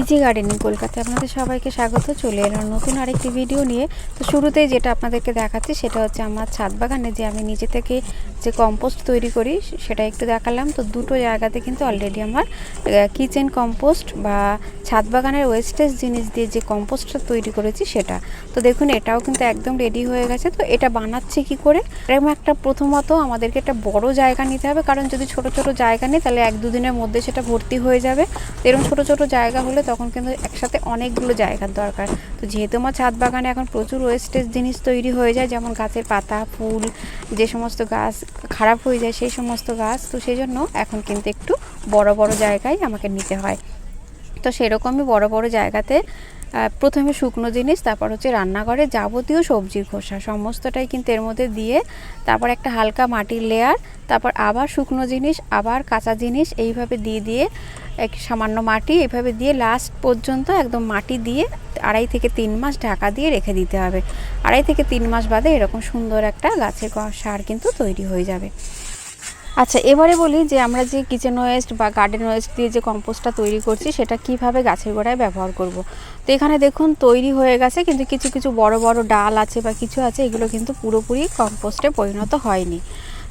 Easy gardening কলকাতায় আপনাদের সবাইকে স্বাগত, চলে এলাম নতুন আরেকটি ভিডিও নিয়ে। তো শুরুতেই যেটা আপনাদেরকে দেখাচ্ছি, সেটা হচ্ছে আমার ছাদ বাগানে যে আমি নিজে থেকে যে কম্পোস্ট তৈরি করি সেটা একটু দেখালাম। তো দুটো জায়গাতে কিন্তু অলরেডি আমার কিচেন কম্পোস্ট বা ছাদ বাগানের ওয়েস্টেজ জিনিস দিয়ে যে কম্পোস্টটা তৈরি করেছি সেটা। তো দেখুন, এটাও কিন্তু একদম রেডি হয়ে গেছে। তো এটা বানাচ্ছে কি করে? এরকম একটা প্রথমত আমাদেরকে একটা বড় জায়গা নিতে হবে। কারণ যদি ছোট ছোট জায়গা নেই, তাহলে এক দুদিনের মধ্যে সেটা ভর্তি হয়ে যাবে। এরকম ছোট ছোট জায়গা হলে তখন কিন্তু একসাথে অনেকগুলো জায়গার দরকার। তো যেহেতু আমার ছাদ বাগানে এখন প্রচুর ওয়েস্টেজ জিনিস তৈরি হয়ে যায়, যেমন গাছের পাতা, ফুল, যে সমস্ত গাছ খারাপ হয়ে যায় সেই সমস্ত গাছ, তো সেই জন্য এখন কিন্তু একটু বড় বড় জায়গায় আমাকে নিতে হয়। তো সেরকমই বড় বড় জায়গাতে প্রথমে শুকনো জিনিস, তারপর হচ্ছে রান্নাঘরে যাবতীয় সবজির খোসা, সমস্তটাই কিন্তু এর মধ্যে দিয়ে তারপর একটা হালকা মাটির লেয়ার তারপর আবার শুকনো জিনিস, আবার কাঁচা জিনিস, এইভাবে দিয়ে দিয়ে এক সামান্য মাটি এইভাবে দিয়ে লাস্ট পর্যন্ত একদম মাটি দিয়ে আড়াই থেকে তিন মাস ঢাকা দিয়ে রেখে দিতে হবে। আড়াই থেকে তিন মাস বাদে এরকম সুন্দর একটা গাছের সার কিন্তু তৈরি হয়ে যাবে। আচ্ছা এবারে বলি যে আমরা যে কিচেন ওয়েস্ট বা গার্ডেন ওয়েস্ট দিয়ে যে কম্পোস্টটা তৈরি করছি, সেটা কীভাবে গাছের গোড়ায় ব্যবহার করব। তো এখানে দেখুন তৈরি হয়ে গেছে, কিন্তু কিছু কিছু বড় বড় ডাল আছে বা কিছু আছে, এগুলো কিন্তু পুরোপুরি কম্পোস্টে পরিণত হয়নি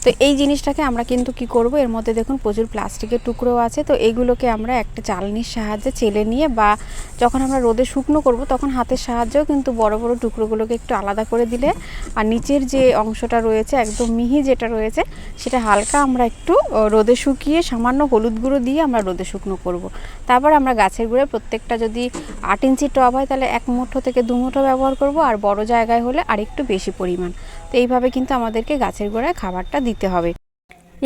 তো এই জিনিসটাকে আমরা কিন্তু কি করব? এর মধ্যে দেখুন প্রচুর প্লাস্টিকের টুকরো আছে। তো এইগুলোকে আমরা একটা চালনির সাহায্যে চেলে নিয়ে বা যখন আমরা রোদে শুকনো করব, তখন হাতের সাহায্যেও কিন্তু বড় বড় টুকরোগুলোকে একটু আলাদা করে দিলে আর নিচের যে অংশটা রয়েছে, একদম মিহি যেটা রয়েছে, সেটা হালকা আমরা একটু রোদে শুকিয়ে সামান্য হলুদ গুঁড়ো দিয়ে আমরা রোদে শুকনো করব। তারপর আমরা গাছের গুঁড়ে প্রত্যেকটা যদি আট ইঞ্চি টব হয়, তাহলে এক মুঠো থেকে দু মুঠো ব্যবহার করব। আর বড় জায়গায় হলে আরেকটু বেশি পরিমাণ। তো এইভাবে কিন্তু আমাদেরকে গাছের গোড়ায় খাবারটা দিতে হবে।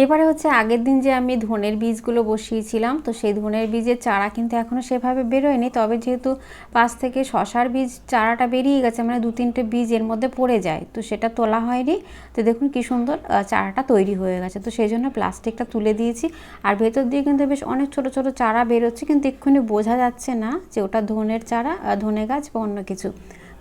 এবারে হচ্ছে আগের দিন যে আমি ধনের বীজগুলো বসিয়েছিলাম, তো সেই ধনের বীজের চারা কিন্তু এখনও সেভাবে বেরোয়নি। তবে যেহেতু পাশ থেকে শশার বীজ চারাটা বেরিয়ে গেছে মানে দু তিনটে বীজ এর মধ্যে পড়ে যায়, তো সেটা তোলা হয়নি। তো দেখুন কি সুন্দর চারাটা তৈরি হয়ে গেছে। তো সেই জন্য প্লাস্টিকটা তুলে দিয়েছি। আর ভেতর দিয়ে কিন্তু বেশ অনেক ছোট ছোট চারা বেরোচ্ছে, কিন্তু এক্ষুনি বোঝা যাচ্ছে না যে ওটা ধনের চারা ধনে গাছ বা অন্য কিছু।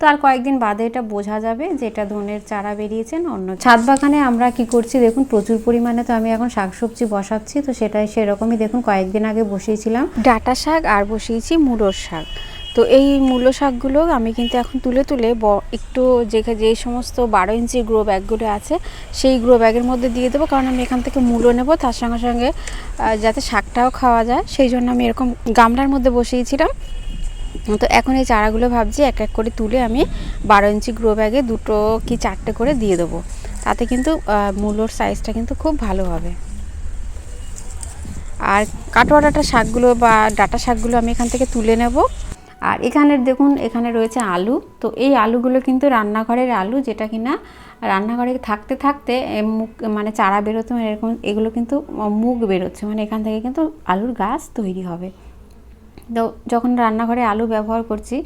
তো আর কয়েকদিন বাদে এটা বোঝা যাবে যে এটা ধনের চারা বেরিয়েছেন অন্য ছাদ বাগানে আমরা কি করছি? দেখুন, প্রচুর পরিমাণে তো আমি এখন শাকসবজি বসাচ্ছি, তো সেটাই সেরকমই দেখুন, কয়েকদিন আগে বসিয়েছিলাম। ডাটা শাক আর বসিয়েছি মুলোর শাক। তো এই মূলো শাকগুলো আমি কিন্তু এখন তুলে তুলে ব- একটু যে যে সমস্ত বারো ইঞ্চি গ্রো ব্যাগগুলো আছে, সেই গ্রো ব্যাগের মধ্যে দিয়ে দেবো, কারণ আমি এখান থেকে মূলো নেব, তার সঙ্গে সঙ্গে যাতে শাকটাও খাওয়া যায়। সেই জন্য আমি এরকম গামলার মধ্যে বসিয়েছিলাম। তো এখন এই চারাগুলো ভাবছি এক এক করে তুলে আমি বারো ইঞ্চি গ্রো ব্যাগে দুটো কি চারটে করে দিয়ে দেবো। তাতে কিন্তু মূলোর সাইজটা কিন্তু খুব ভালো হবে। আর কাটোয়া ডাটা শাকগুলো বা ডাটা শাকগুলো আমি এখান থেকে তুলে নেব। আর এখানের দেখুন, এখানে রয়েছে আলু। তো এই আলুগুলো কিন্তু রান্নাঘরের আলু, যেটা কিনা রান্নাঘরে থাকতে থাকতে মুখ মানে চারা বেরোতে মানে এরকম, এগুলো কিন্তু মুখ বেরোচ্ছে। মানে এখান থেকে কিন্তু আলুর গাছ তৈরি হবে। যখন রান্নাঘরে আলু ব্যবহার করছি,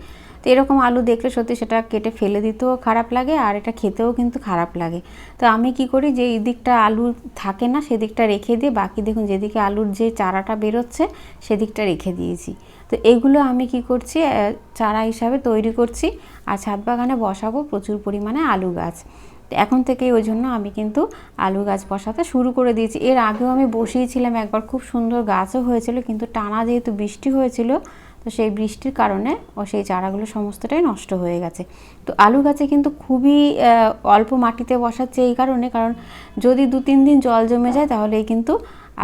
তো এরকম আলু দেখলে সত্যি সেটা কেটে ফেলে দিতেও খারাপ লাগে আর এটা খেতেও কিন্তু খারাপ লাগে। তো আমি কি করি যে, এই দিকটা আলু থাকে না, সেদিকটা রেখে দিয়ে বাকি দেখুন যেদিকে আলুর যে চারাটা বেরোচ্ছে, সেদিকটা রেখে দিয়েছি। তো এগুলো আমি কি করছি চারা হিসাবে তৈরি করছি আর ছাদ বাগানে বসাবো প্রচুর পরিমাণে আলু গাছ। তো এখন থেকেই ওই জন্য আমি কিন্তু আলু গাছ বসাতে শুরু করে দিয়েছি। এর আগেও আমি বসিয়েছিলাম একবার, খুব সুন্দর গাছও হয়েছিল, কিন্তু টানা যেহেতু বৃষ্টি হয়েছিল, তো সেই বৃষ্টির কারণে ও সেই চারাগুলো সমস্তটাই নষ্ট হয়ে গেছে। তো আলু গাছে কিন্তু খুবই অল্প মাটিতে বসাচ্ছে এই কারণে, কারণ যদি দু তিন দিন জল জমে যায় তাহলেই কিন্তু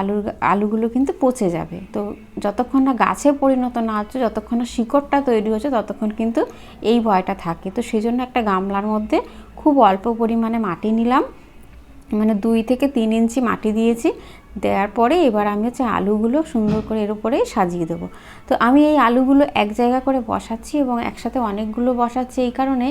আলুর আলুগুলো কিন্তু পচে যাবে। তো যতক্ষণ না গাছে পরিণত না হচ্ছে, যতক্ষণ না শিকড়টা তৈরি হচ্ছে, ততক্ষণ কিন্তু এই ভয়টা থাকে। তো সেই জন্য একটা গামলার মধ্যে খুব অল্প পরিমাণে মাটি নিলাম। মানে দুই থেকে তিন ইঞ্চি মাটি দিয়েছি। দেওয়ার পরে এবার আমি হচ্ছে আলুগুলো সুন্দর করে এর উপরে সাজিয়ে দেবো। তো আমি এই আলুগুলো এক জায়গা করে বসাচ্ছি এবং একসাথে অনেকগুলো বসাচ্ছি। এই কারণে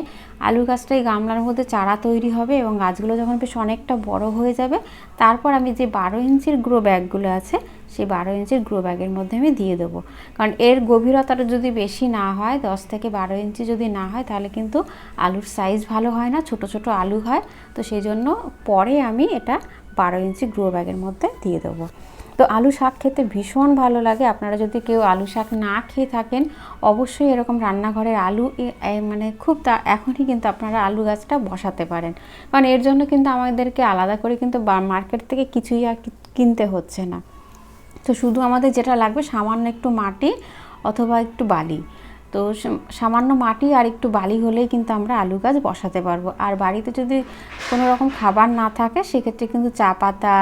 আলু গাছটা এই গামলার মধ্যে চারা তৈরি হবে এবং গাছগুলো যখন বেশ অনেকটা বড় হয়ে যাবে, তারপর আমি যে বারো ইঞ্চির গ্রো ব্যাগগুলো আছে, সেই বারো ইঞ্চির গ্রো ব্যাগের মধ্যে আমি দিয়ে দেবো। কারণ এর গভীরতাটা যদি বেশি না হয়, দশ থেকে বারো ইঞ্চি যদি না হয়, তাহলে কিন্তু আলুর সাইজ ভালো হয় না, ছোট ছোট আলু হয়। তো সেই জন্য পরে আমি এটা বারো ইঞ্চি গ্রো ব্যাগের মধ্যে দিয়ে দেবো। তো আলু শাক খেতে ভীষণ ভালো লাগে। আপনারা যদি কেউ আলু শাক না খেয়ে থাকেন, অবশ্যই এরকম রান্নাঘরের আলু মানে খুব তা, এখনই কিন্তু আপনারা আলু গাছটা বসাতে পারেন। কারণ এর জন্য কিন্তু আমাদেরকে আলাদা করে কিন্তু মার্কেট থেকে কিছুই আর কিনতে হচ্ছে না। তো শুধু আমাদের যেটা লাগবে সামান্য একটু মাটি অথবা একটু বালি। তো সাম- সামান্য মাটি আর একটু বালি হলেই কিন্তু আমরা আলু গাছ বসাতে পারব। আর বাড়িতে যদি কোনো রকম খাবার না থাকে, সেক্ষেত্রে কিন্তু চা পাতা,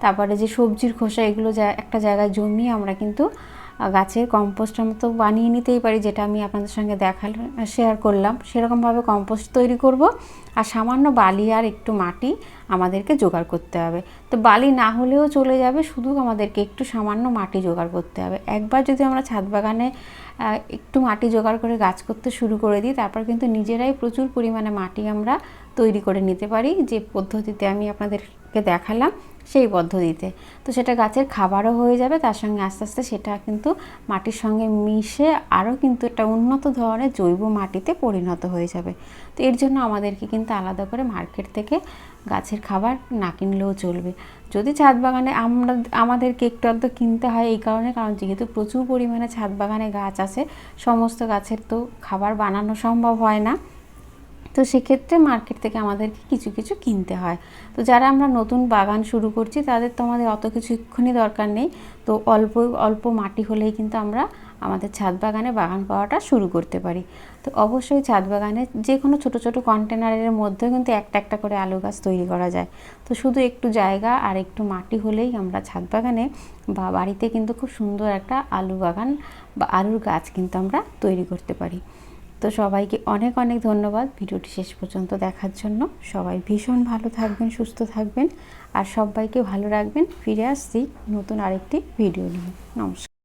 তারপরে যে সবজির খোসা, এগুলো একটা জায়গায় জমিয়ে আমরা কিন্তু গাছের কম্পোস্টের মতো বানিয়ে নিতেই পারি, যেটা আমি আপনাদের সঙ্গে দেখাল শেয়ার করলাম। সেরকমভাবে কম্পোস্ট তৈরি করব আর সামান্য বালি আর একটু মাটি আমাদেরকে জোগাড় করতে হবে। তো বালি না হলেও চলে যাবে, শুধু আমাদেরকে একটু সামান্য মাটি জোগাড় করতে হবে। একবার যদি আমরা ছাদ বাগানে একটু মাটি জোগাড় করে গাছ করতে শুরু করে দিই, তারপর কিন্তু নিজেরাই প্রচুর পরিমাণে মাটি আমরা তৈরি করে নিতে পারি। যে পদ্ধতিতে আমি আপনাদেরকে দেখালাম সেই পদ্ধতিতে। তো সেটা গাছের খাবারও হয়ে যাবে, তার সঙ্গে আস্তে আস্তে সেটা কিন্তু মাটির সঙ্গে মিশে আরও কিন্তু একটা উন্নত ধরনের জৈব মাটিতে পরিণত হয়ে যাবে। তো এর জন্য আমাদেরকে কিন্তু আলাদা করে মার্কেট থেকে গাছের খাবার না কিনলেও চলবে। যদি ছাদ বাগানে আমরা, আমাদেরকে একটু আধটু কিনতে হয় এই কারণে, কারণ যেহেতু প্রচুর পরিমাণে ছাদ বাগানে গাছ আছে, সমস্ত গাছের তো খাবার বানানো সম্ভব হয় না। তো সেক্ষেত্রে মার্কেট থেকে আমাদেরকে কিছু কিছু কিনতে হয়। তো যারা আমরা নতুন বাগান শুরু করছি, তাদের তো আমাদের অত কিছু এক্ষুনি দরকার নেই। তো অল্প অল্প মাটি হলেই কিন্তু আমরা আমাদের ছাদ বাগানে বাগান করাটা শুরু করতে পারি। তো অবশ্যই ছাদ বাগানে যে কোনো ছোট, ছোটো কন্টেনারের মধ্যেও কিন্তু একটা একটা করে আলু গাছ তৈরি করা যায়। তো শুধু একটু জায়গা আর একটু মাটি হলেই আমরা ছাদ বাগানে বা বাড়িতে কিন্তু খুব সুন্দর একটা আলু বাগান বা আলুর গাছ কিন্তু আমরা তৈরি করতে পারি। তো সবাইকে অনেক অনেক ধন্যবাদ। ভিডিওটি শেষ পর্যন্ত দেখার জন্য। সবাই ভীষণ ভালো থাকবেন, সুস্থ থাকবেন। আর সবাইকে ভালো রাখবেন। ফিরে আসছি নতুন আরেকটি ভিডিও নিয়ে। নমস্কার।